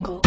Go.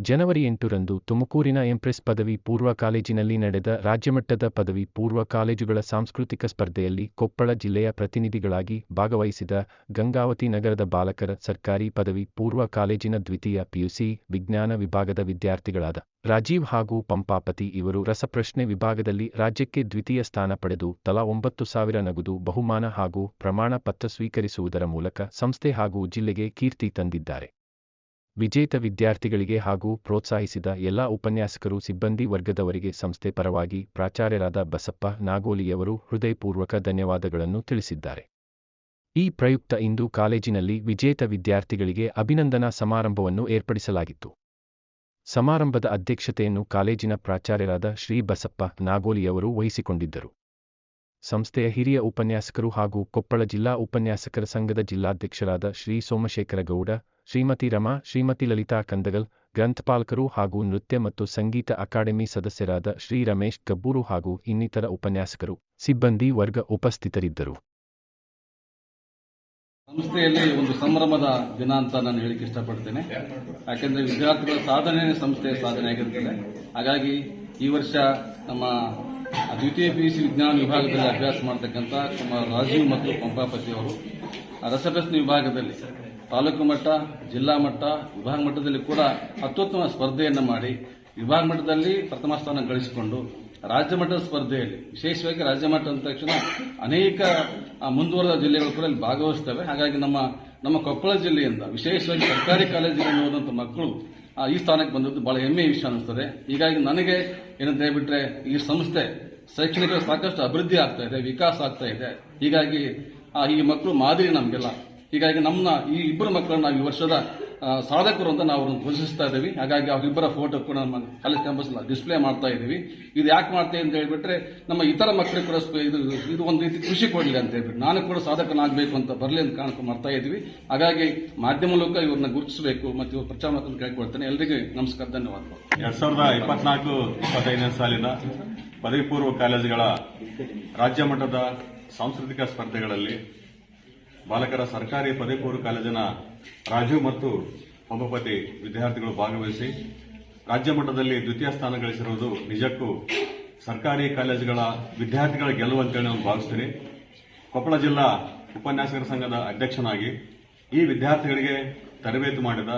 ಜನವರಿ ಎಂಟರಂದು ತುಮಕೂರಿನ empress ಪದವಿ ಪೂರ್ವ ಕಾಲೇಜಿನಲ್ಲಿ ನಡೆದ ರಾಜ್ಯಮಟ್ಟದ ಪದವಿ ಪೂರ್ವ ಕಾಲೇಜುಗಳ ಸಾಂಸ್ಕೃತಿಕ ಸ್ಪರ್ಧೆಯಲ್ಲಿ ಕೊಪ್ಪಳ ಜಿಲ್ಲೆಯ ಪ್ರತಿನಿಧಿಗಳಾಗಿ ಭಾಗವಹಿಸಿದ ಗಂಗಾವತಿ ನಗರದ ಬಾಲಕರ ಸರ್ಕಾರಿ ಪದವಿ ಪೂರ್ವ ಕಾಲೇಜಿನ ದ್ವಿತೀಯ ಪಿಯುಸಿ ವಿಜ್ಞಾನ ವಿಭಾಗದ ವಿದ್ಯಾರ್ಥಿಗಳಾದ ರಾಜೀವ್ ಹಾಗೂ ಪಂಪಾಪತಿ ಇವರು ರಸಪ್ರಶ್ನೆ ವಿಭಾಗದಲ್ಲಿ ರಾಜ್ಯಕ್ಕೆ ದ್ವಿತೀಯ ಸ್ಥಾನ ಪಡೆದು ತಲಾ ಒಂಬತ್ತು ಸಾವಿರ ನಗದು ಬಹುಮಾನ ಹಾಗೂ ಪ್ರಮಾಣ ಪತ್ರ ಸ್ವೀಕರಿಸುವುದರ ಮೂಲಕ ಸಂಸ್ಥೆ ಹಾಗೂ ಜಿಲ್ಲೆಗೆ ಕೀರ್ತಿ ತಂದಿದ್ದಾರೆ. ವಿಜೇತ ವಿದ್ಯಾರ್ಥಿಗಳಿಗೆ ಹಾಗೂ ಪ್ರೋತ್ಸಾಹಿಸಿದ ಎಲ್ಲಾ ಉಪನ್ಯಾಸಕರು ಸಿಬ್ಬಂದಿ ವರ್ಗದವರಿಗೆ ಸಂಸ್ಥೆ ಪರವಾಗಿ ಪ್ರಾಚಾರ್ಯರಾದ ಬಸಪ್ಪ ನಾಗೋಲಿಯವರು ಹೃದಯಪೂರ್ವಕ ಧನ್ಯವಾದಗಳನ್ನು ತಿಳಿಸಿದ್ದಾರೆ. ಈ ಪ್ರಯುಕ್ತ ಇಂದು ಕಾಲೇಜಿನಲ್ಲಿ ವಿಜೇತ ವಿದ್ಯಾರ್ಥಿಗಳಿಗೆ ಅಭಿನಂದನಾ ಸಮಾರಂಭವನ್ನು ಏರ್ಪಡಿಸಲಾಗಿತ್ತು. ಸಮಾರಂಭದ ಅಧ್ಯಕ್ಷತೆಯನ್ನು ಕಾಲೇಜಿನ ಪ್ರಾಚಾರ್ಯರಾದ ಶ್ರೀ ಬಸಪ್ಪ ನಾಗೋಲಿಯವರು ವಹಿಸಿಕೊಂಡಿದ್ದರು. ಸಂಸ್ಥೆಯ ಹಿರಿಯ ಉಪನ್ಯಾಸಕರು ಹಾಗೂ ಕೊಪ್ಪಳ ಜಿಲ್ಲಾ ಉಪನ್ಯಾಸಕರ ಸಂಘದ ಜಿಲ್ಲಾಧ್ಯಕ್ಷರಾದ ಶ್ರೀ ಸೋಮಶೇಖರ ಗೌಡ ಶ್ರೀಮತಿ ರಮಾ, ಶ್ರೀಮತಿ ಲಲಿತಾ ಕಂದಗಲ್, ಗ್ರಂಥಪಾಲಕರು ಹಾಗೂ ನೃತ್ಯ ಮತ್ತು ಸಂಗೀತ ಅಕಾಡೆಮಿ ಸದಸ್ಯರಾದ ಶ್ರೀ ರಮೇಶ್ ಗಬ್ಬೂರು ಹಾಗೂ ಇನ್ನಿತರ ಉಪನ್ಯಾಸಕರು, ಸಿಬ್ಬಂದಿ ವರ್ಗ ಉಪಸ್ಥಿತರಿದ್ದರು. ಸಂಸ್ಥೆಯಲ್ಲಿ ಒಂದು ಸಂಭ್ರಮದ ದಿನ ಅಂತ ನಾನು ಹೇಳಿಕ್ಕೆ ಇಷ್ಟಪಡ್ತೇನೆ. ಯಾಕೆಂದ್ರೆ ವಿದ್ಯಾರ್ಥಿಗಳ ಸಾಧನೆ ಸಂಸ್ಥೆಯ ಸಾಧನೆ ಆಗಿರುತ್ತದೆ. ಹಾಗಾಗಿ ಈ ವರ್ಷ ನಮ್ಮ ದ್ವಿತೀಯ ಪಿಯುಸಿ ವಿಜ್ಞಾನ ವಿಭಾಗದಲ್ಲಿ ಅಭ್ಯಾಸ ಮಾಡತಕ್ಕಂಥ ಕುಮಾರ್ ರಾಜೀವ್ ಮತ್ತು ಪಂಪಾಪತಿ ಅವರು ರಸಪ್ರಶ್ನೆ ವಿಭಾಗದಲ್ಲಿ ತಾಲೂಕು ಮಟ್ಟ, ಜಿಲ್ಲಾ ಮಟ್ಟ, ವಿಭಾಗ ಮಟ್ಟದಲ್ಲಿ ಕೂಡ ಅತ್ಯುತ್ತಮ ಸ್ಪರ್ಧೆಯನ್ನು ಮಾಡಿ ವಿಭಾಗ ಮಟ್ಟದಲ್ಲಿ ಪ್ರಥಮ ಸ್ಥಾನ ಗಳಿಸಿಕೊಂಡು ರಾಜ್ಯ ಮಟ್ಟದ ಸ್ಪರ್ಧೆಯಲ್ಲಿ, ವಿಶೇಷವಾಗಿ ರಾಜ್ಯ ಮಟ್ಟ ಅಂದ ತಕ್ಷಣ ಅನೇಕ ಮುಂದುವರೆದ ಜಿಲ್ಲೆಗಳು ಕೂಡ ಇಲ್ಲಿ ಭಾಗವಹಿಸ್ತವೆ ಹಾಗಾಗಿ ನಮ್ಮ ನಮ್ಮ ಕೊಪ್ಪಳ ಜಿಲ್ಲೆಯಿಂದ, ವಿಶೇಷವಾಗಿ ಸರ್ಕಾರಿ ಕಾಲೇಜಿನಲ್ಲಿ ಓದುವಂತ ಮಕ್ಕಳು ಈ ಸ್ಥಾನಕ್ಕೆ ಬಂದದ್ದು ಬಹಳ ಹೆಮ್ಮೆಯ ವಿಷಯ ಅನಿಸ್ತದೆ ಹೀಗಾಗಿ ನನಗೆ ಏನಂತ ಹೇಳ್ಬಿಟ್ರೆ ಈ ಸಂಸ್ಥೆ ಶೈಕ್ಷಣಿಕ ಸಾಕಷ್ಟು ಅಭಿವೃದ್ಧಿ ಆಗ್ತಾ ಇದೆ, ವಿಕಾಸ ಆಗ್ತಾ ಇದೆ. ಹೀಗಾಗಿ ಈ ಮಕ್ಕಳು ಮಾದರಿ ನಮಗೆಲ್ಲ. ಹೀಗಾಗಿ ನಮ್ಮ ಈ ಇಬ್ಬರು ಮಕ್ಕಳನ್ನ ನಾವು ಈ ವರ್ಷದ ಸಾಧಕರು ಅಂತ ನಾವು ಘೋಷಿಸ್ತಾ ಇದ್ದೀವಿ. ಹಾಗಾಗಿ ಅವರಿಬ್ಬರ ಫೋಟೋ ಕೂಡ ನಮ್ಮ ಕಾಲೇಜ್ ಕ್ಯಾಂಪಸ್ ಡಿಸ್ಪ್ಲೇ ಮಾಡ್ತಾ ಇದ್ದೀವಿ. ಇದು ಯಾಕೆ ಮಾಡ್ತೇವೆ ಅಂತ ಹೇಳಿಬಿಟ್ರೆ, ನಮ್ಮ ಇತರ ಮಕ್ಕಳಿಗೆ ಕೂಡ ಇದು ಇದು ಒಂದು ರೀತಿ ಖುಷಿ ಕೊಡಲಿ ಅಂತ ಹೇಳ್ಬಿಟ್ಟು. ನಾನು ಕೂಡ ಸಾಧಕನಾಗಬೇಕು ಅಂತ ಬರಲಿ ಅಂತ ಕಾಣ್ಕೊಂಡು ಮಾಡ್ತಾ ಇದ್ದೀವಿ. ಹಾಗಾಗಿ ಮಾಧ್ಯಮ ಮೂಲಕ ಇವ್ರನ್ನ ಗುರುತಿಸಬೇಕು ಮತ್ತು ಇವ್ರ ಪ್ರಚಾರ ಮಾಡ್ಕೊಂಡು ಕೇಳ್ಕೊಳ್ತೇನೆ ಎಲ್ಲರಿಗೂ ನಮಸ್ಕಾರ, ಧನ್ಯವಾದಗಳು. ಎರಡ್ ಸಾವಿರದ ಇಪ್ಪತ್ನಾಲ್ಕು ಇಪ್ಪತ್ತೈದನೇ ಸಾಲಿನ ಪದವಿ ಪೂರ್ವ ಕಾಲೇಜುಗಳ ರಾಜ್ಯ ಮಟ್ಟದ ಸಾಂಸ್ಕೃತಿಕ ಸ್ಪರ್ಧೆಗಳಲ್ಲಿ ಬಾಲಕರ ಸರ್ಕಾರಿ ಪದವಿ ಪೂರ್ವ ಕಾಲೇಜಿನ ರಾಜೀವ್ ಮತ್ತು ಪಂಪಪತಿ ವಿದ್ಯಾರ್ಥಿಗಳು ಭಾಗವಹಿಸಿ ರಾಜ್ಯ ಮಟ್ಟದಲ್ಲಿ ದ್ವಿತೀಯ ಸ್ಥಾನ ಗಳಿಸಿರುವುದು ನಿಜಕ್ಕೂ ಸರ್ಕಾರಿ ಕಾಲೇಜುಗಳ ವಿದ್ಯಾರ್ಥಿಗಳ ಗೆಲುವು ಅಂತೇಳಿ ನಾನು ಭಾವಿಸ್ತೀನಿ. ಕೊಪ್ಪಳ ಜಿಲ್ಲಾ ಉಪನ್ಯಾಸಕರ ಸಂಘದ ಅಧ್ಯಕ್ಷನಾಗಿ ಈ ವಿದ್ಯಾರ್ಥಿಗಳಿಗೆ ತರಬೇತಿ ಮಾಡಿದ,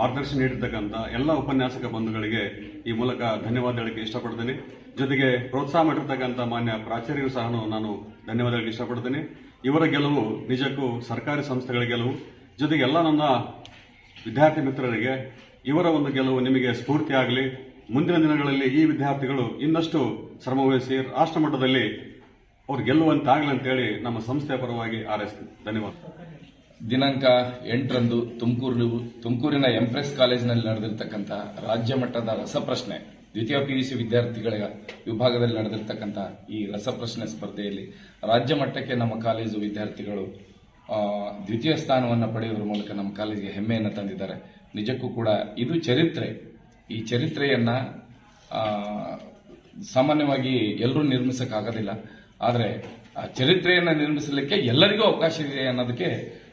ಮಾರ್ಗದರ್ಶನ ನೀಡಿರ್ತಕ್ಕಂಥ ಎಲ್ಲ ಉಪನ್ಯಾಸಕ ಬಂಧುಗಳಿಗೆ ಈ ಮೂಲಕ ಧನ್ಯವಾದ ಹೇಳಕ್ಕೆ ಇಷ್ಟಪಡ್ತೀನಿ. ಜೊತೆಗೆ ಪ್ರೋತ್ಸಾಹ ಮಾಡಿರ್ತಕ್ಕಂಥ ಮಾನ್ಯ ಪ್ರಾಚಾರ್ಯರು ಸಹ ನಾನು ಧನ್ಯವಾದ ಹೇಳಕ್ಕೆ ಇಷ್ಟಪಡ್ತೀನಿ. ಇವರ ಗೆಲುವು ನಿಜಕ್ಕೂ ಸರ್ಕಾರಿ ಸಂಸ್ಥೆಗಳ ಗೆಲುವು. ಜೊತೆಗೆ ಎಲ್ಲ ನನ್ನ ವಿದ್ಯಾರ್ಥಿ ಮಿತ್ರರಿಗೆ ಇವರ ಒಂದು ಗೆಲುವು ನಿಮಗೆ ಸ್ಫೂರ್ತಿಯಾಗಲಿ ಮುಂದಿನ ದಿನಗಳಲ್ಲಿ ಈ ವಿದ್ಯಾರ್ಥಿಗಳು ಇನ್ನಷ್ಟು ಶ್ರಮವಹಿಸಿ ರಾಷ್ಟ್ರ ಮಟ್ಟದಲ್ಲಿ ಅವ್ರು ಗೆಲ್ಲುವಂತಾಗಲಿ ಅಂತೇಳಿ ನಮ್ಮ ಸಂಸ್ಥೆಯ ಪರವಾಗಿ ಆರೈಸ್ತೀನಿ ಧನ್ಯವಾದ. ದಿನಾಂಕ ಎಂಟರಂದು ತುಮಕೂರು ತುಮಕೂರಿನ ಎಂಪ್ರೆಸ್ ಕಾಲೇಜಿನಲ್ಲಿ ನಡೆದಿರ್ತಕ್ಕಂಥ ರಾಜ್ಯ ಮಟ್ಟದ ರಸಪ್ರಶ್ನೆ. ದ್ವಿತೀಯ ಪಿ ಯು ಸಿ ವಿದ್ಯಾರ್ಥಿಗಳ ವಿಭಾಗದಲ್ಲಿ ನಡೆದಿರ್ತಕ್ಕಂಥ ಈ ರಸಪ್ರಶ್ನೆ ಸ್ಪರ್ಧೆಯಲ್ಲಿ ರಾಜ್ಯ ಮಟ್ಟಕ್ಕೆ ನಮ್ಮ ಕಾಲೇಜು ವಿದ್ಯಾರ್ಥಿಗಳು ದ್ವಿತೀಯ ಸ್ಥಾನವನ್ನು ಪಡೆಯುವುದರ ಮೂಲಕ ನಮ್ಮ ಕಾಲೇಜಿಗೆ ಹೆಮ್ಮೆಯನ್ನು ತಂದಿದ್ದಾರೆ. ನಿಜಕ್ಕೂ ಕೂಡ ಇದು ಚರಿತ್ರೆ. ಈ ಚರಿತ್ರೆಯನ್ನು ಸಾಮಾನ್ಯವಾಗಿ ಎಲ್ಲರೂ ನಿರ್ಮಿಸಕ್ಕಾಗೋದಿಲ್ಲ. ಆದರೆ ಆ ಚರಿತ್ರೆಯನ್ನು ನಿರ್ಮಿಸಲಿಕ್ಕೆ ಎಲ್ಲರಿಗೂ ಅವಕಾಶ ಇದೆ ಅನ್ನೋದಕ್ಕೆ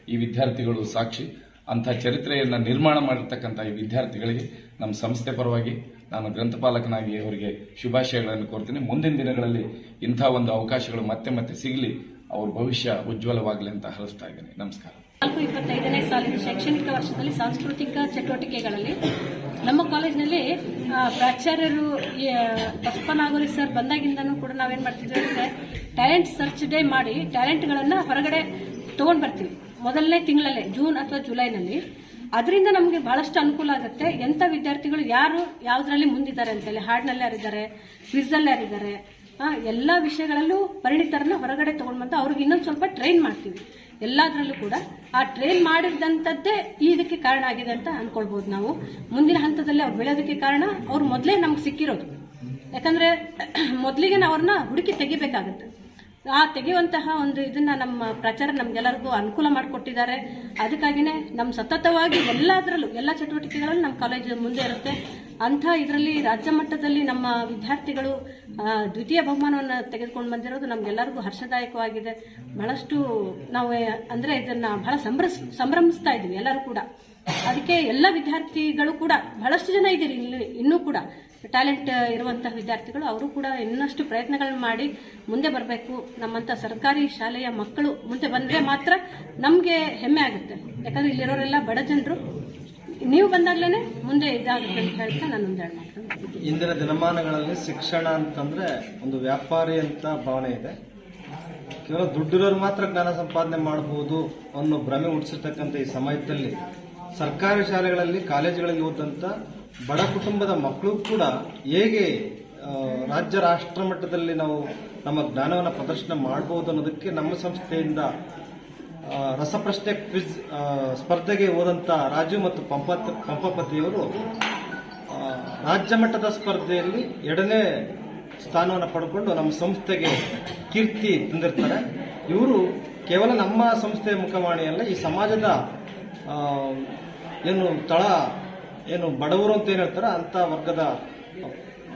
ಈ ವಿದ್ಯಾರ್ಥಿಗಳು ಸಾಕ್ಷಿ. ಅಂಥ ಚರಿತ್ರೆಯನ್ನು ನಿರ್ಮಾಣ ಮಾಡಿರ್ತಕ್ಕಂಥ ಈ ವಿದ್ಯಾರ್ಥಿಗಳಿಗೆ ನಮ್ಮ ಸಂಸ್ಥೆ ಪರವಾಗಿ ನಾನು ಗ್ರಂಥಪಾಲಕನಾಗಿ ಅವರಿಗೆ ಶುಭಾಶಯಗಳನ್ನು ಕೋರ್ತೀನಿ. ಮುಂದಿನ ದಿನಗಳಲ್ಲಿ ಇಂಥ ಒಂದು ಅವಕಾಶಗಳು ಮತ್ತೆ ಮತ್ತೆ ಸಿಗಲಿ ಅವ್ರ ಭವಿಷ್ಯ ಉಜ್ವಲವಾಗಲಿ ಅಂತ ಹರಿಸ್ತಾ ಇದ್ದೀನಿ. ನಮಸ್ಕಾರ. ನಾಲ್ಕು ಇಪ್ಪತ್ತೈದನೇ ಸಾಲಿನ ಶೈಕ್ಷಣಿಕ ವರ್ಷದಲ್ಲಿ ಸಾಂಸ್ಕೃತಿಕ ಚಟುವಟಿಕೆಗಳಲ್ಲಿ ನಮ್ಮ ಕಾಲೇಜಿನಲ್ಲಿ ಪ್ರಾಚಾರ್ಯರು ಈ, ಆ, ಬಸಪ್ಪ ನಾಗೋಲಿ ಸರ್ ಬಂದಾಗಿಂದನೂ ಕೂಡ ನಾವೇನ್ ಮಾಡ್ತಿದ್ವಿ ಅಂದ್ರೆ ಟ್ಯಾಲೆಂಟ್ ಸರ್ಚ್ ಡೇ ಮಾಡಿ ಟ್ಯಾಲೆಂಟ್ಗಳನ್ನ ಹೊರಗಡೆ ತಗೊಂಡ್ ಬರ್ತೀವಿ. ಮೊದಲನೇ ತಿಂಗಳಲ್ಲೇ, ಜೂನ್ ಅಥವಾ ಜುಲೈನಲ್ಲಿ, ಅದರಿಂದ ನಮಗೆ ಬಹಳಷ್ಟು ಅನುಕೂಲ ಆಗುತ್ತೆ. ಎಂಥ ವಿದ್ಯಾರ್ಥಿಗಳು ಯಾರು ಯಾವುದರಲ್ಲಿ ಮುಂದಿದ್ದಾರೆ ಅಂತೇಳಿ ಹಾಡಿನಲ್ಲಿ ಯಾರಿದ್ದಾರೆ ಕ್ವಿಝಲ್ಲಿ ಯಾರಿದ್ದಾರೆ ಎಲ್ಲ ವಿಷಯಗಳಲ್ಲೂ ಪರಿಣಿತರನ್ನ ಹೊರಗಡೆ ತೊಗೊಂಡು ಬಂದು ಅವ್ರಿಗೆ ಇನ್ನೊಂದು ಸ್ವಲ್ಪ ಟ್ರೈನ್ ಮಾಡ್ತೀವಿ. ಎಲ್ಲದರಲ್ಲೂ ಕೂಡ ಆ ಟ್ರೈನ್ ಮಾಡಿದಂಥದ್ದೇ ಇದಕ್ಕೆ ಕಾರಣ ಆಗಿದೆ ಅಂತ ಅನ್ಕೊಳ್ಬಹುದು ನಾವು. ಮುಂದಿನ ಹಂತದಲ್ಲಿ ಅವ್ರು ಬೆಳೆಯೋದಕ್ಕೆ ಕಾರಣ ಅವ್ರು ಮೊದಲೇ ನಮ್ಗೆ ಸಿಕ್ಕಿರೋದು. ಯಾಕಂದ್ರೆ, ಮೊದಲಿಗೆ ನಾವು ಅವ್ರನ್ನ ಹುಡುಕಿ ತೆಗಿಬೇಕಾಗತ್ತೆ. ಆ ತೆಗೆಯುವಂತಹ ಒಂದು ಇದನ್ನ ನಮ್ಮ ಪ್ರಚಾರ ನಮ್ಗೆಲ್ಲರಿಗೂ ಅನುಕೂಲ ಮಾಡಿಕೊಟ್ಟಿದ್ದಾರೆ. ಅದಕ್ಕಾಗಿನೇ ನಮ್ಮ ಸತತವಾಗಿ ಎಲ್ಲದರಲ್ಲೂ, ಎಲ್ಲ ಚಟುವಟಿಕೆಗಳಲ್ಲೂ ನಮ್ಮ ಕಾಲೇಜು ಮುಂದೆ ಇರುತ್ತೆ. ಅಂಥ ಇದರಲ್ಲಿ ರಾಜ್ಯ ಮಟ್ಟದಲ್ಲಿ ನಮ್ಮ ವಿದ್ಯಾರ್ಥಿಗಳು ದ್ವಿತೀಯ ಬಹುಮಾನವನ್ನು ತೆಗೆದುಕೊಂಡು ಬಂದಿರೋದು ನಮಗೆಲ್ಲರಿಗೂ ಹರ್ಷದಾಯಕವಾಗಿದೆ. ಬಹಳಷ್ಟು ನಾವು ಅಂದರೆ ಇದನ್ನು ಬಹಳ ಸಂಭ್ರಸ್, ಸಂಭ್ರಮಿಸ್ತಾ ಇದ್ದೀವಿ ಎಲ್ಲರೂ ಕೂಡ. ಅದಕ್ಕೆ ಎಲ್ಲ ವಿದ್ಯಾರ್ಥಿಗಳು ಕೂಡ ಬಹಳಷ್ಟು ಜನ ಇದ್ದೀರಿ ಇಲ್ಲಿ, ಇನ್ನೂ ಕೂಡ. ಟ್ಯಾಲೆಂಟ್ ಇರುವಂತಹ ವಿದ್ಯಾರ್ಥಿಗಳು, ಅವರು ಕೂಡ ಇನ್ನಷ್ಟು ಪ್ರಯತ್ನಗಳನ್ನ ಮಾಡಿ ಮುಂದೆ ಬರಬೇಕು. ನಮ್ಮಂಥ ಸರ್ಕಾರಿ ಶಾಲೆಯ ಮಕ್ಕಳು ಮುಂದೆ ಬಂದರೆ ಮಾತ್ರ ನಮಗೆ ಹೆಮ್ಮೆ ಆಗುತ್ತೆ. ಯಾಕಂದ್ರೆ ಇಲ್ಲಿರೋರೆಲ್ಲ ಬಡ ಜನರು. ನೀವು ಬಂದಾಗ್ಲೇ ಮುಂದೆ ಇದಾಗುತ್ತೆ ಅಂತ ಹೇಳ್ತಾ ನಾನು ಒಂದೆರಡು ಇಂದಿನ ದಿನಮಾನಗಳಲ್ಲಿ ಶಿಕ್ಷಣ ಅಂತಂದ್ರೆ ಒಂದು ವ್ಯಾಪಾರಿ ಅಂತ ಭಾವನೆ ಇದೆ. ಕೇವಲ ದುಡ್ಡಿರೋರು ಮಾತ್ರ ಜ್ಞಾನ ಸಂಪಾದನೆ ಮಾಡಬಹುದು ಅನ್ನೋ ಭ್ರಮೆ ಹುಟ್ಟಿಸಿರ್ತಕ್ಕಂಥ ಈ ಸಮಯದಲ್ಲಿ ಸರ್ಕಾರಿ ಶಾಲೆಗಳಲ್ಲಿ ಕಾಲೇಜುಗಳಲ್ಲಿ ಓದಂತ ಬಡ ಕುಟುಂಬದ ಮಕ್ಕಳು ಕೂಡ ಹೇಗೆ ರಾಜ್ಯ ರಾಷ್ಟ್ರ ಮಟ್ಟದಲ್ಲಿ ನಾವು ನಮ್ಮ ಜ್ಞಾನವನ್ನು ಪ್ರದರ್ಶನ ಮಾಡಬಹುದು ಅನ್ನೋದಕ್ಕೆ ನಮ್ಮ ಸಂಸ್ಥೆಯಿಂದ ರಸಪ್ರಶ್ನೆ ಕ್ವಿಜ್ ಸ್ಪರ್ಧೆಗೆ ಹೋದಂತ ರಾಜು ಮತ್ತು ಪಂಪ ಪಂಪಪತಿಯವರು ರಾಜ್ಯ ಮಟ್ಟದ ಸ್ಪರ್ಧೆಯಲ್ಲಿ ಎರಡನೇ ಸ್ಥಾನವನ್ನು ಪಡ್ಕೊಂಡು ನಮ್ಮ ಸಂಸ್ಥೆಗೆ ಕೀರ್ತಿ ತಂದಿರ್ತಾರೆ. ಇವರು ಕೇವಲ ನಮ್ಮ ಸಂಸ್ಥೆಯ ಮುಖವಾಣಿಯಲ್ಲ, ಈ ಸಮಾಜದ ಏನು ತಳ ಏನು ಬಡವರು ಅಂತ ಏನು ಹೇಳ್ತಾರೆ ಅಂತ ವರ್ಗದ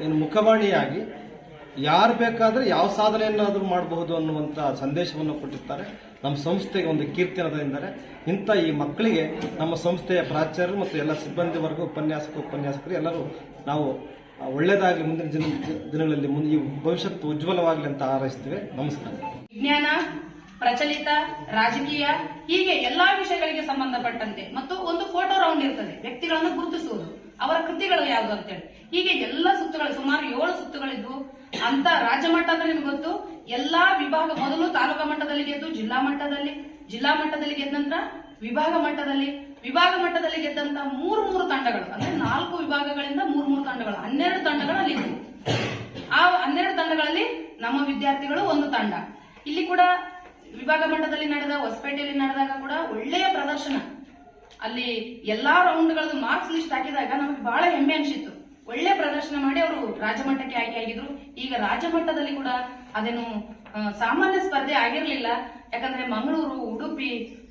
ಏನು ಮುಖವಾಣಿಯಾಗಿ ಯಾರು ಬೇಕಾದ್ರೆ ಯಾವ ಸಾಧನೆಯನ್ನಾದರೂ ಮಾಡಬಹುದು ಅನ್ನುವಂಥ ಸಂದೇಶವನ್ನು ಕೊಟ್ಟಿರ್ತಾರೆ. ನಮ್ಮ ಸಂಸ್ಥೆಗೆ ಒಂದು ಕೀರ್ತಿ ತಂದಿದ್ದಾರೆ ಇಂಥ ಈ ಮಕ್ಕಳಿಗೆ ನಮ್ಮ ಸಂಸ್ಥೆಯ ಪ್ರಾಚಾರ್ಯರು ಮತ್ತು ಎಲ್ಲ ಸಿಬ್ಬಂದಿ ವರ್ಗ, ಉಪನ್ಯಾಸಕ, ಉಪನ್ಯಾಸಕರು ಎಲ್ಲರೂ ನಾವು ಒಳ್ಳೆಯದಾಗಲಿ ಮುಂದಿನ ದಿನ ದಿನಗಳಲ್ಲಿ ಮುಂದೆ ಈ ಭವಿಷ್ಯತ್ತು ಉಜ್ವಲವಾಗಲಿ ಅಂತ ಹಾರೈಸ್ತೇವೆ. ನಮಸ್ಕಾರ. ವಿಜ್ಞಾನ ಪ್ರಚಲಿತ, ರಾಜಕೀಯ, ಹೀಗೆ ಎಲ್ಲಾ ವಿಷಯಗಳಿಗೆ ಸಂಬಂಧಪಟ್ಟಂತೆ. ಮತ್ತು ಒಂದು ಫೋಟೋ ರೌಂಡ್ ಇರ್ತದೆ, ವ್ಯಕ್ತಿಗಳನ್ನು ಗುರುತಿಸುವುದು. ಅವರ ಕೃತಿಗಳು ಯಾವುದು ಅಂತೇಳಿ. ಹೀಗೆ ಎಲ್ಲ ಸುತ್ತುಗಳು, ಸುಮಾರು ಏಳು ಸುತ್ತುಗಳಿದ್ವು. ಅಂತ ರಾಜ್ಯ ಮಟ್ಟ ಅಂದ್ರೆ ನಿಮ್ಗೆ ಗೊತ್ತು? ಎಲ್ಲಾ ವಿಭಾಗ ಮೊದಲು ತಾಲೂಕಾ ಮಟ್ಟದಲ್ಲಿ ಗೆದ್ದು, ಜಿಲ್ಲಾ ಮಟ್ಟದಲ್ಲಿ ಜಿಲ್ಲಾ ಮಟ್ಟದಲ್ಲಿ ಗೆದ್ದ ನಂತರ ವಿಭಾಗ ಮಟ್ಟದಲ್ಲಿ ವಿಭಾಗ ಮಟ್ಟದಲ್ಲಿ ಗೆದ್ದಂತ ಮೂರು ಮೂರು ತಂಡಗಳು. ಅಂದ್ರೆ ನಾಲ್ಕು ವಿಭಾಗಗಳಿಂದ ಮೂರು ಮೂರು ತಂಡಗಳು. ಹನ್ನೆರಡು ತಂಡಗಳು ಅಲ್ಲಿ. ಆ ಹನ್ನೆರಡು ತಂಡಗಳಲ್ಲಿ ನಮ್ಮ ವಿದ್ಯಾರ್ಥಿಗಳು ಒಂದು ತಂಡ. ಇಲ್ಲಿ ಕೂಡ ವಿಭಾಗ ಮಟ್ಟದಲ್ಲಿ ನಡೆದ, ಹೊಸಪೇಟೆಯಲ್ಲಿ ನಡೆದಾಗ ಕೂಡ ಒಳ್ಳೆಯ ಪ್ರದರ್ಶನ. ಅಲ್ಲಿ ಎಲ್ಲಾ ರೌಂಡ್ಗಳದ್ದು ಮಾರ್ಕ್ಸ್ ಲಿಸ್ಟ್ ಹಾಕಿದಾಗ ನಮಗೆ ಬಹಳ ಹೆಮ್ಮೆ ಅನಿಸಿತ್ತು. ಒಳ್ಳೆ ಪ್ರದರ್ಶನ ಮಾಡಿ ಅವರು ರಾಜಮಟ್ಟಕ್ಕೆ ಆಯ್ಕೆ ಆಗಿದ್ರು. ಈಗ ರಾಜಮಟ್ಟದಲ್ಲಿ ಕೂಡ ಅದೇನು ಸಾಮಾನ್ಯ ಸ್ಪರ್ಧೆ ಆಗಿರಲಿಲ್ಲ. ಯಾಕಂದ್ರೆ ಮಂಗಳೂರು, ಉಡುಪಿ,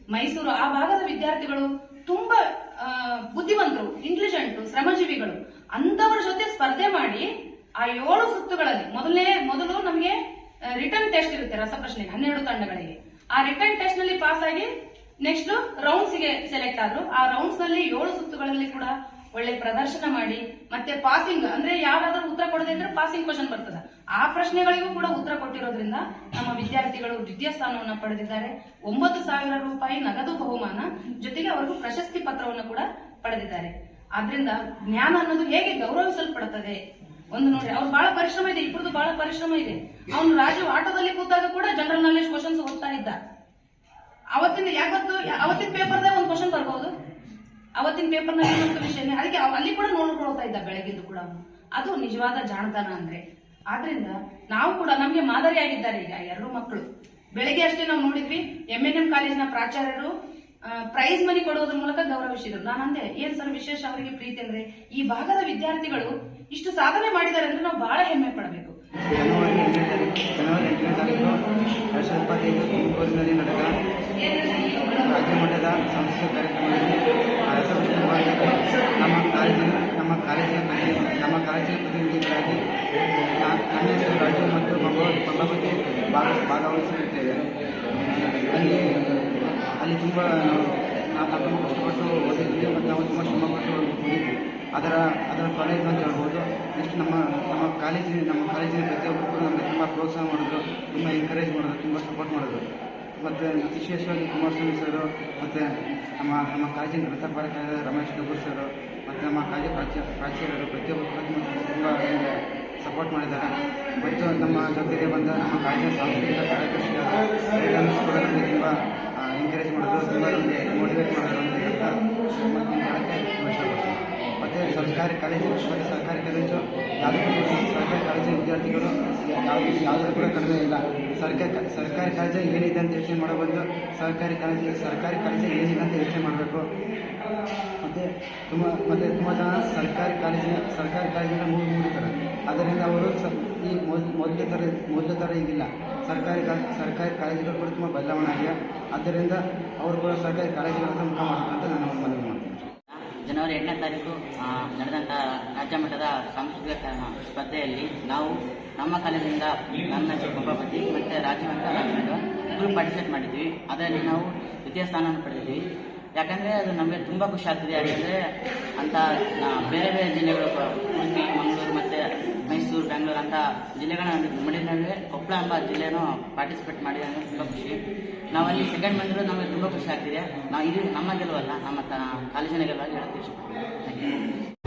ಮೈಸೂರು ಆ ಭಾಗದ ವಿದ್ಯಾರ್ಥಿಗಳು ತುಂಬಾ ಬುದ್ಧಿವಂತರು ಇಂಟೆಲಿಜೆಂಟ್ ಶ್ರಮಜೀವಿಗಳು. ಅಂತವರ ಜೊತೆ ಸ್ಪರ್ಧೆ ಮಾಡಿ ಆ ಏಳು ಸುತ್ತುಗಳಲ್ಲಿ ಮೊದಲೇ, ಮೊದಲು ನಮಗೆ ಟೆಸ್ಟ್ ಇರುತ್ತೆ ರಸಪ್ರಶ್ನೆಗೆ ಹನ್ನೆರಡು ತಂಡಗಳಿಗೆ. ಆ ರಿಟರ್ನ್ ಟೆಸ್ಟ್ನಲ್ಲಿ ಪಾಸ್ ಆಗಿ ನೆಕ್ಸ್ಟ್ ರೌಂಡ್ಸ್ಗೆ ಸೆಲೆಕ್ಟ್ ಆದ್ರು. ಆ ರೌಂಡ್ಸ್ನಲ್ಲಿ ಏಳು ಸುತ್ತುಗಳಲ್ಲಿ ಕೂಡ ಒಳ್ಳೆ ಪ್ರದರ್ಶನ ಮಾಡಿ, ಮತ್ತೆ ಪಾಸಿಂಗ್ ಅಂದ್ರೆ ಯಾವ್ದಾದ್ರು ಉತ್ತರ ಕೊಡದೆ ಅಂದ್ರೆ ಪಾಸಿಂಗ್ ಕ್ವಶನ್ ಬರ್ತದೆ. ಆ ಪ್ರಶ್ನೆಗಳಿಗೂ ಕೂಡ ಉತ್ತರ ಕೊಟ್ಟಿರೋದ್ರಿಂದ ನಮ್ಮ ವಿದ್ಯಾರ್ಥಿಗಳು ದ್ವಿತೀಯ ಸ್ಥಾನವನ್ನು ಪಡೆದಿದ್ದಾರೆ. ಒಂಬತ್ತು ಸಾವಿರ ರೂಪಾಯಿ ನಗದು ಬಹುಮಾನ ಜೊತೆಗೆ ಅವರಿಗೂ ಪ್ರಶಸ್ತಿ ಪತ್ರವನ್ನು ಕೂಡ ಪಡೆದಿದ್ದಾರೆ. ಆದ್ರಿಂದ ಜ್ಞಾನ ಅನ್ನೋದು ಹೇಗೆ ಗೌರವಿಸಲ್ಪಡುತ್ತದೆ ಒಂದು ನೋಡಿ ಅವ್ರು ಬಹಳ ಪರಿಶ್ರಮ ಇದೆ ಇಬ್ಬರದು ಬಹಳ ಪರಿಶ್ರಮ ಇದೆ. ಅವನು ರಾಜು ಆಟೋದಲ್ಲಿ ಕೂತಾಗ ಕೂಡ ಜನರಲ್ ನಾಲೆಜ್ ಕ್ವಶನ್ಸ್ ಓದ್ತಾ ಇದ್ದ. ಅವತ್ತಿನ ಯಾವತ್ತು, ಅವತ್ತಿನ ಪೇಪರ್ದಾಗ ಒಂದು ಕ್ವಶನ್ ಬರ್ಬೋದು. ಅವತ್ತಿನ ಪೇಪರ್ನಲ್ಲಿ ನಲ್ಲಿ ವಿಷಯನೇ. ಅದಕ್ಕೆ ಅಲ್ಲಿ ಕೂಡ ನೋಡ್ಕೊಳ್ತಾ ಇದ್ದ ಬೆಳಗಿದ್ದು ಕೂಡ. ಅದು ನಿಜವಾದ ಜಾಣತನ ಅಂದ್ರೆ. ಆದ್ರಿಂದ ನಾವು ಕೂಡ ನಮ್ಗೆ ಮಾದರಿಯಾಗಿದ್ದಾರೆ ಈಗ ಎರಡು ಮಕ್ಕಳು. ಬೆಳಗ್ಗೆ ಅಷ್ಟೇ ನಾವು ನೋಡಿದ್ವಿ ಎಂ ಎನ್ ಎಂ ಕಾಲೇಜಿನ ಪ್ರಾಚಾರ್ಯರು ಪ್ರೈಸ್ ಮನಿ ಕೊಡೋದ್ರ ಮೂಲಕ ಗೌರವಿಸಿದ್ರು. ನಾನು ಅಂದೆ, ಏನ್ ಸರ್ ವಿಶೇಷ ಅವರಿಗೆ ಪ್ರೀತಿ ಅಂದ್ರೆ, ಈ ಭಾಗದ ವಿದ್ಯಾರ್ಥಿಗಳು ಇಷ್ಟು ಸಾಧನೆ ಮಾಡಿದ್ದಾರೆ ಅಂದ್ರೆ ನಾವು ಬಹಳ ಹೆಮ್ಮೆ ಪಡಬೇಕು. ಜನವರಿ ಜನವರಿ ರಾಜ್ಯ ಮಟ್ಟದ ಕಾರ್ಯಕ್ರಮದಲ್ಲಿ ನಮ್ಮ ಕಾಲೇಜಿನ ನಮ್ಮ ಕಾಲೇಜಿನ ನಮ್ಮ ಕಾಲೇಜಿನ ಪ್ರತಿನಿಧಿಗಳಾಗಿ ನನ್ನ ರಾಜು ಮತ್ತು ಭಗವತ್ ಭಾಗ ಭಾಗವಹಿಸುತ್ತಿದ್ದೇವೆ ಅಲ್ಲಿ ಅಲ್ಲಿ ತುಂಬ ನಾವು ನಾವು ತುಂಬ ಕಷ್ಟಪಟ್ಟು ಓದಿದ್ವಿ ಮತ್ತು ನಾವು ತುಂಬ ಶ್ರಮಪಟ್ಟು ಓದಿದ್ವಿ. ಅದರ ಅದರ ಕಾಲೇಜ್ ಅಂತ ಹೇಳ್ಬೋದು. ನೆಕ್ಸ್ಟ್ ನಮ್ಮ ನಮ್ಮ ಕಾಲೇಜಿನ ನಮ್ಮ ಕಾಲೇಜಿನ ಪ್ರತಿಯೊಬ್ಬರು ನಮಗೆ ತುಂಬ ಪ್ರೋತ್ಸಾಹ ಮಾಡಿದ್ರು, ತುಂಬ ಎನ್ಕರೇಜ್ ಮಾಡಿದ್ರು, ತುಂಬ ಸಪೋರ್ಟ್ ಮಾಡಿದ್ರು. ಮತ್ತು ವಿಶೇಷವಾಗಿ ಕುಮಾರಸ್ವಾಮಿ ಸರು ಮತ್ತು ನಮ್ಮ ನಮ್ಮ ಕಾಲೇಜಿನ ವೃತ್ತಪಾಲಕರಾದ ರಮೇಶ್ ಡಬ್ಬೂರ್ ಸರು ಮತ್ತು ನಮ್ಮ ಕಾಲೇಜು ಪ್ರಾಚ್ಯ ಪ್ರಾಚಾರ್ಯರು ಪ್ರತಿಯೊಬ್ಬರು ತುಂಬ ಸಪೋರ್ಟ್ ಮಾಡಿದ್ದಾರೆ. ಮತ್ತು ನಮ್ಮ ಜೊತೆಗೆ ಬಂದ ನಮ್ಮ ಕಾಲೇಜಿನ ಸಾಂಸ್ಕೃತಿಕ ಕಾರ್ಯದರ್ಶಿಯಾದ ತುಂಬ ಎನ್ಕರೇಜ್ ಮಾಡಿದ್ರು, ತುಂಬ ನಮಗೆ ಮೋಟಿವೇಟ್ ಮಾಡಿದ್ರು ಅಂತ ಹೇಳ್ತಾ ಸರ್ಕಾರಿ ಕಾಲೇಜು ಮತ್ತು ಸರ್ಕಾರಿ ಕಾಲೇಜು ಯಾವುದೇ ಸರ್ಕಾರಿ ಕಾಲೇಜಿನ ವಿದ್ಯಾರ್ಥಿಗಳು, ಯಾವುದೇ ಯಾವುದೂ ಕೂಡ ಕಡಿಮೆ ಇಲ್ಲ. ಸರ್ಕಾರಿ ಸರ್ಕಾರಿ ಕಾಲೇಜು ಏನಿದೆ ಅಂತ ಯೋಚನೆ ಮಾಡಬಾರ್ದು ಸರ್ಕಾರಿ ಕಾಲೇಜು ಸರ್ಕಾರಿ ಕಾಲೇಜು ಏನಿದೆ ಅಂತ ಯೋಚನೆ ಮಾಡಬೇಕು. ಮತ್ತು ತುಂಬ ಮತ್ತು ತುಂಬ ಜನ ಸರ್ಕಾರಿ ಕಾಲೇಜಿನ ಸರ್ಕಾರಿ ಕಾಲೇಜಿನ ಮೂರು ಮೂಡಿತಾರೆ ಅದರಿಂದ ಅವರು ಸ ಈ ಮೊದ್ ಮೊದಲ ಥರ ಮೊದಲ ಥರ ಈಗಿಲ್ಲ. ಸರ್ಕಾರಿ ಕಾ- ಸರ್ಕಾರಿ ಕಾಲೇಜುಗಳು ಕೂಡ ತುಂಬ ಬದಲಾವಣೆ ಆಗಿದೆ. ಆದ್ದರಿಂದ ಅವರು ಕೂಡ ಸರ್ಕಾರಿ ಕಾಲೇಜುಗಳ ಮುಖ ಮಾಡಬೇಕಂತ ನಾನು ಮನವಿ ಮಾಡ್ತೀನಿ. ಜನವರಿ ಎಂಟನೇ ತಾರೀಕು ನಡೆದಂಥ ರಾಜ್ಯ ಮಟ್ಟದ ಸಾಂಸ್ಕೃತಿಕ ಸ್ಪರ್ಧೆಯಲ್ಲಿ ನಾವು ನಮ್ಮ ಕಾಲೇಜಿನಿಂದ ನನ್ನ ಸಭಾಪತಿ ಮತ್ತು ರಾಜ್ಯ ಮಟ್ಟ ರಾಜ್ಯ ಮಟ್ಟ ಗ್ರೂಪ್ ಪಾರ್ಟಿಸಿಪೇಟ್ ಮಾಡಿದ್ವಿ. ಅದರಲ್ಲಿ ನಾವು ದ್ವಿತೀಯ ಸ್ಥಾನವನ್ನು ಪಡೆದಿದ್ವಿ. ಯಾಕಂದರೆ ಅದು ನಮಗೆ ತುಂಬ ಖುಷಿ ಆಗ್ತಿದೆ. ಯಾಕಂದರೆ ಅಂತ ಬೇರೆ ಬೇರೆ ಜಿಲ್ಲೆಗಳು ಉಡುಪಿ ಮೈಸೂರು ಬೆಂಗಳೂರು ಅಂತ ಜಿಲ್ಲೆಗಳ ಮಾಡಿದ್ರೆ ಕೊಪ್ಪಳ ಎಂಬ ಜಿಲ್ಲೆನೂ ಪಾರ್ಟಿಸಿಪೇಟ್ ಮಾಡಿದೆ ಅಂದರೆ ತುಂಬ ಖುಷಿ. ನಾವಲ್ಲಿ ಸೆಕೆಂಡ್ ಬಂದರೂ ನಮಗೆ ತುಂಬ ಖುಷಿ ಆಗ್ತಿದೆ. ನಾವು ಇದು ನಮ್ಮ ಗೆಲುವಲ್ಲ, ನಮ್ಮ ಕಾಲೇಜಿನ ಗೆಲುವಾಗಿ Thank you.